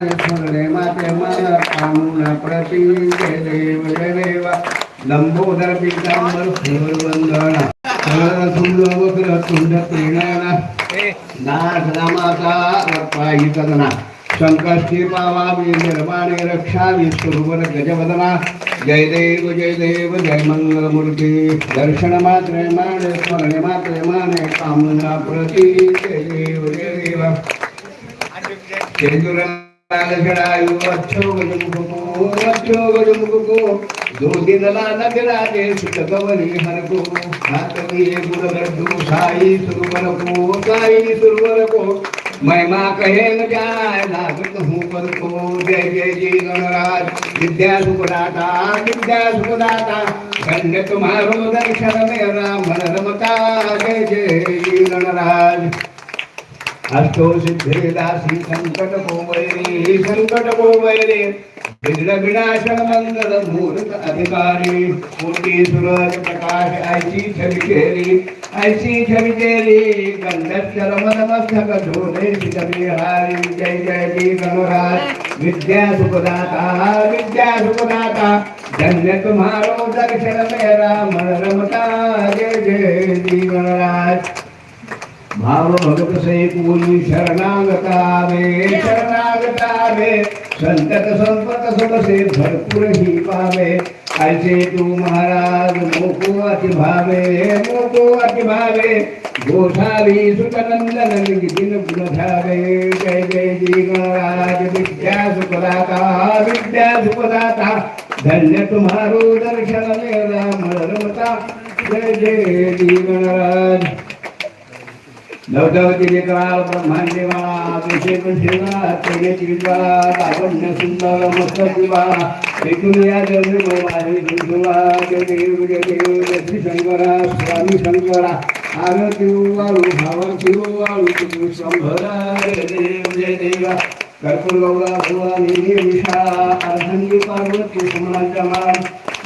स्मरणे लंबोदर पितांबर तुंड प्रेरणा कदना संकष्टी निर्माणे रक्षावी सुरवर गजवदना जय देव जय देव जय मंगलमूर्ती दर्शन मात्रे माने स्मरणे मात्रे माने कामना प्रती जय देव जय देव जय गजमुखो अच्छो गजमुखो दो दिन लाला गिराजे सुतगवली हरको हातवी गुण लड्डू साई सुरवर को साई सुरवर को महिमा कहे न जाय लागत हूँ पर को जय जय जी गणराज विद्या सुखदाता विद्या सुखदाता धन्य तुम्हारो दर्शन मेरा मन रमता जय जय जी गणराज अष्टो सिद्धे संकट वैरी संकट वैरी विघ्न विनाशन मंगल मूर्त अधिकारी कोटि सूरज प्रकाश ऐसी छवि तेरी ऐसी छवि तेरी गंधर मन मस्तक झोले सिद्धि हारी जय जय जी गणराज विद्या सुखदाता विद्या सुखदाता धन्य तुम्हारो दर्शन मेरा मन रमता जय जय जी गणराज भाव भगत से पूरी शरणागता वे शरणागता वे संतत संपत सबसे भरपूर ही पावे ऐसे तू महाराज मोको अति भावे मोको अति भावे गोसावी सुतनंदन दिन गुण धावे जय जय जी गणराज विद्या सुखदाता विद्या सुखदाता धन्य तुम्हारो दर्शन मेरा मन रमता। जय जय जी गणराज। नवदवती लेकराल ब्रह्मांडेवा अभिषेक शिवा तेजची विद्वा लावण्य सुंदर, मस्त दिवा ऐकून या जन्म मारी दुर्गवा जय देव जय देव, जय श्री शंकरा, स्वामी शंकरा, आरती वाळू भावती वाळू, तुम्ही शंभरा, जय देव जय देव. कर्पूर गौरा भवानी विषा अर्धंगी पार्वती, सुमनाच्या मान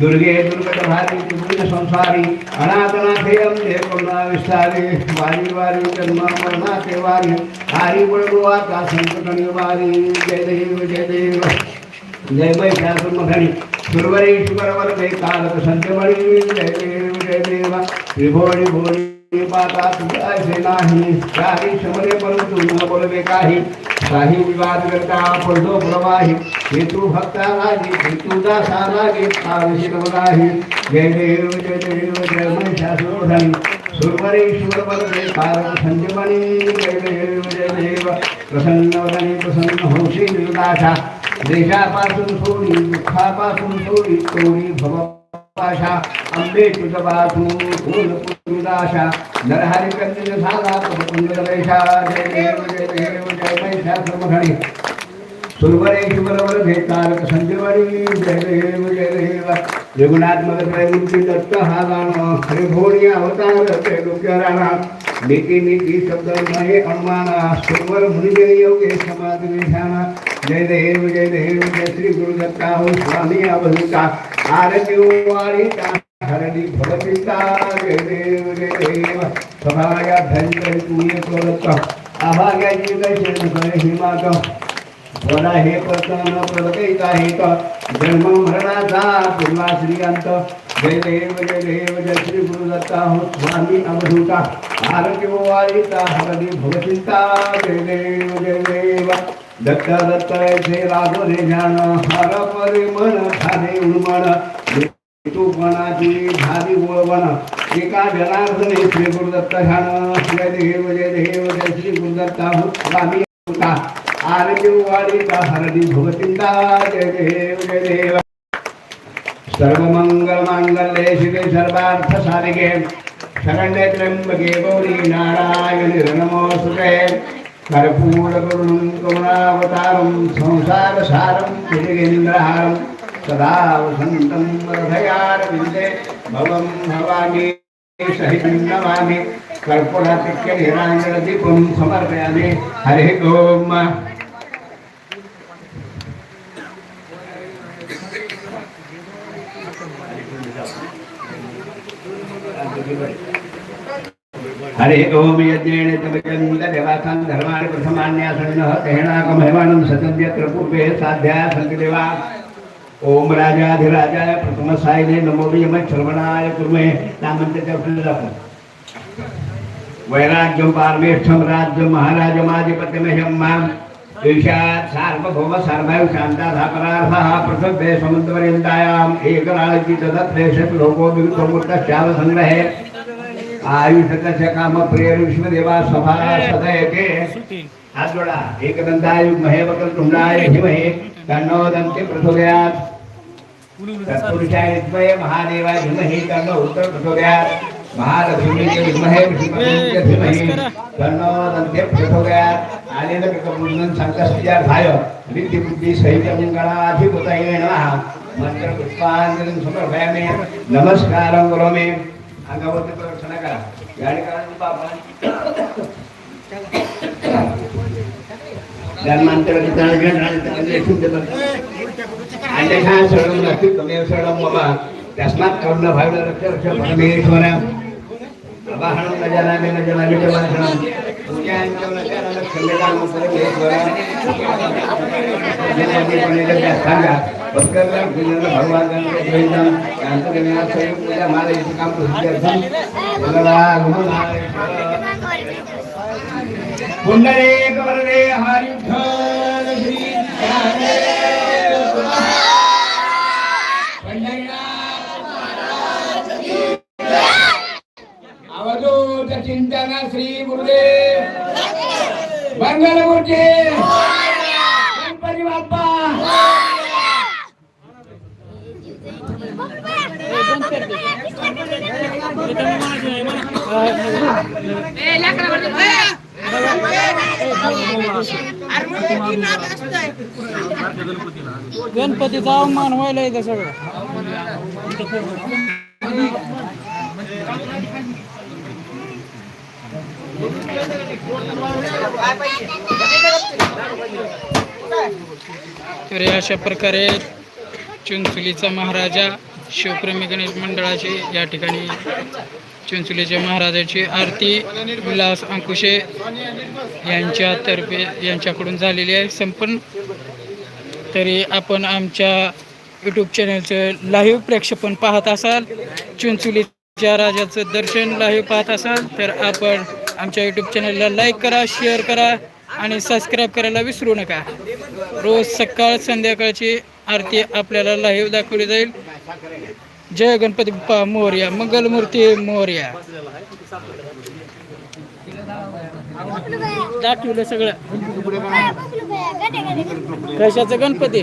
दुर्गे दुर्गत भारी तुमृत संसारी अनाथनाथे अंधे करुणा विस्तारे वारी वारी जन्म मरणाचे वारी हारी बळगोवाचा संकट जय देव जय देव। जय सुरवरेश्वर वरदे कालक संतमणी जय देव जय देव। त्रिभुवनी भुवनी पाता तुझे नाही काही शमने परंतु न बोलवे काही। काही विवाद करता पडतो प्रवाही। हेतू भक्ता लागे हेतू दासा लागे कालशी नवलाही जय देव जय देव जय महिषासुर मखणी सुरवरेश्वर वरदे कालक संतमणी जय देव जय देव प्रसन्न वदने, प्रसन्न होशी निर्दाशा। देशापासून सोडी दुःखापासून सोडी तोडी भवपाशा अंबे तुझपासून फूल पुरुदाशा, नरहरी झाला कुंदर वैशा, जय देव जय देव जय महिषा समघणी सुरवरेश्वर वर भेटारक संजीवनी जय देव जय देव। रघुनाथ मगत मूर्ती दत्त हा गाणं हरे भोणी अवतार ते डोक्या राणा नीती नीती, शब्द, महे, अनुमाना, सुरवर मुनिजन योगे समाधी निशाना। जय देव जय देव, जय श्री गुरु दत्ता हो, स्वामी, अवधूता। आरती वाळीता हरणी भवतिता जय देव जय देव। सभाया धैर्य तुये प्रदत्त अभाग्याची दैशेन करे हिमात बोला हे प्रसन्न प्रदकैता हेत। जन्म जय देव जय देव, जय श्री गुरुदत्ता हो स्वामी अवधूता। आरोग्य वारिता हरणी भवचिंता जय देव जय देव। दत्त दत्त ऐसे राघो रे जाण हर परे मन ठाणे उन्मन तू मनाची झाली वळवण एका जनार्दने श्री गुरुदत्त ध्यान जय देव जय देव जय श्री गुरुदत्ता हो स्वामी अवधूता आरोग्य वारिता हरणी भवचिंता जय देव जय देव सर्वमङ्गलमाङ्गल्ये शिवे सर्वार्थ साधिके कर्पूरकरुणं करुणावतारं संसारसारं भुजगेन्द्रहारं सदा वसन्तं हृदयारविन्दे भवं भवामि सहितं नमामि कर्पूरातिक्यनिराञ्जनदीपं समर्पयामि। हरिः ओम्। हरे ओम यज्ञेन तमचंद देवासं धर्माणि प्रथमान्यासन्नः तेनाकं हेमानं सतन्यत्र पूर्वे साध्या सन्ति देवा ओम राजाधिराजाय प्रथमसायिने नमो यम श्रवणाय कुर्मे नामन्ते आपण वैराग्यं पारमेष्ठं राज्यं महाराजमाधिपत्यमह्यं माम् ईशात् सार्वभौम सर्वैव शान्ताधा परार्थः पृथग्भे समुद्रपर्यन्तायाम् एकराळकी तदत्रेषत् लोको विगतमूर्तश्चावसङ्ग्रहे आयुषकाच्या काम प्रिय विश्वदेवा सभा सदयके। हात जोडा। एकदंताय महेवकल तुंडाय हिमहे कन्नो दंते प्रचोदयात। तत्पुरुषाय महादेवाय हिमहे कन्नो उत्तर दंते प्रचोदयात आलेलं ककमुंडन संकष्टिजार धाय विद्युबुद्धी सहित मंगळाधिपतये नमः। मंत्रपुष्पाञ्जलिं समर्पयामि। नमस्कारं करोमि। अंगावरती प्रदक्षिणा करा गाडी काढून बाबा जन्मांतर अन्यथा शरणं नास्ति त्वमेव शरणं मम तस्मात् करुण भावेन रक्ष रक्ष परमेश्वर अवाहनं न जानामि न जानामि च वचनं पूजां च न जानामि क्षम्यतां परमेश्वर जन्मदीपनेन सांगा भक्तांना भगवान जयंतम शांतकन्या स्वयं पूजा मला इथे काम प्रसिद्धी पुंडरे वरदे हरी विठ्ठल श्री ज्ञानेश्वर अवधूत चिंतन श्री मंगलमूर्ती! गणपती बाप्पा! गणपतीचा अवमान व्हायला इथं सगळं. तर अशा प्रकारे चिंचोलीचा महाराजा शिवप्रेमी गणेश मंडळाची या ठिकाणी चिंचोलीच्या महाराजाची आरती विलास अंकुशे यांच्यातर्फे यांच्याकडून झालेली आहे. संपन्न. तरी आपण आमच्या यूट्यूब चॅनलचं लाईव्ह प्रेक्षेपण पाहत असाल. चिंचोलीच्या राजाचं दर्शन लाईव्ह पाहत असाल. तर आपण आमच्या यूट्यूब चॅनलला लाईक करा शेअर करा आणि सबस्क्राईब करायला विसरू नका. रोज सकाळ संध्याकाळची आरती आपल्याला लाईव्ह दाखवली जाईल. जय गणपती बाप्पा मोर्या मंगलमूर्ती मोर्या. दाखवलं सगळं. कशाचं गणपती?